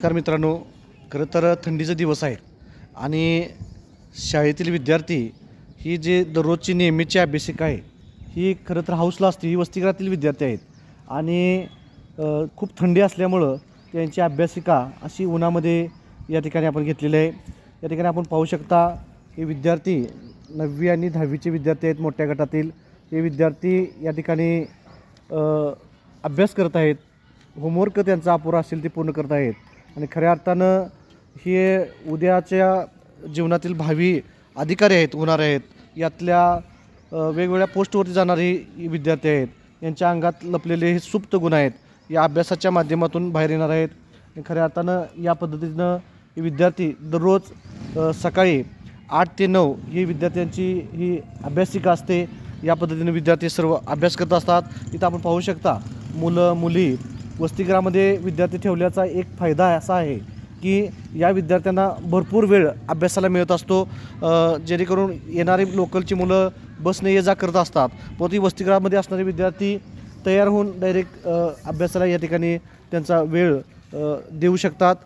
नमस्कार मित्रांनो खरं तर थंडीचे दिवस आहेत आणि शाळेतील विद्यार्थी ही जी दररोजची नेहमीची अभ्यासिका आहे ही खरं तर हाऊसला असते ही वसतिगृहातील विद्यार्थी आहेत. आणि खूप थंडी असल्यामुळं त्यांची अभ्यासिका अशी उन्हामध्ये या ठिकाणी आपण घेतलेली आहे. या ठिकाणी आपण पाहू शकता हे विद्यार्थी नववी आणि दहावीचे विद्यार्थी आहेत मोठ्या गटातील. हे विद्यार्थी या ठिकाणी अभ्यास करत आहेत. होमवर्क त्यांचा अपुरा असेल ते पूर्ण करत आहेत. आणि खऱ्या अर्थानं हे उद्याच्या जीवनातील भावी अधिकारी आहेत होणार आहेत. यातल्या वेगवेगळ्या पोस्टवरती जाणारे विद्यार्थी आहेत. यांच्या अंगात लपलेले हे सुप्त गुण आहेत. या अभ्यासाच्या माध्यमातून बाहेर येणार आहेत. आणि खऱ्या अर्थानं या पद्धतीनं हे विद्यार्थी दररोज सकाळी आठ ते नऊ ही विद्यार्थ्यांची ही अभ्यासिका असते. या पद्धतीने विद्यार्थी सर्व अभ्यास करत असतात. इथं आपण पाहू शकता मुलं मुली वसतिगृहामध्ये विद्यार्थी ठेवल्याचा एक फायदा असा आहे की या विद्यार्थ्यांना भरपूर वेळ अभ्यासाला मिळत असतो. जेणेकरून येणारी लोकलची मुलं बसने ये जा करत असतात. व ती वसतिगृहामध्ये असणारे विद्यार्थी तयार होऊन डायरेक्ट अभ्यासाला या ठिकाणी त्यांचा वेळ देऊ शकतात.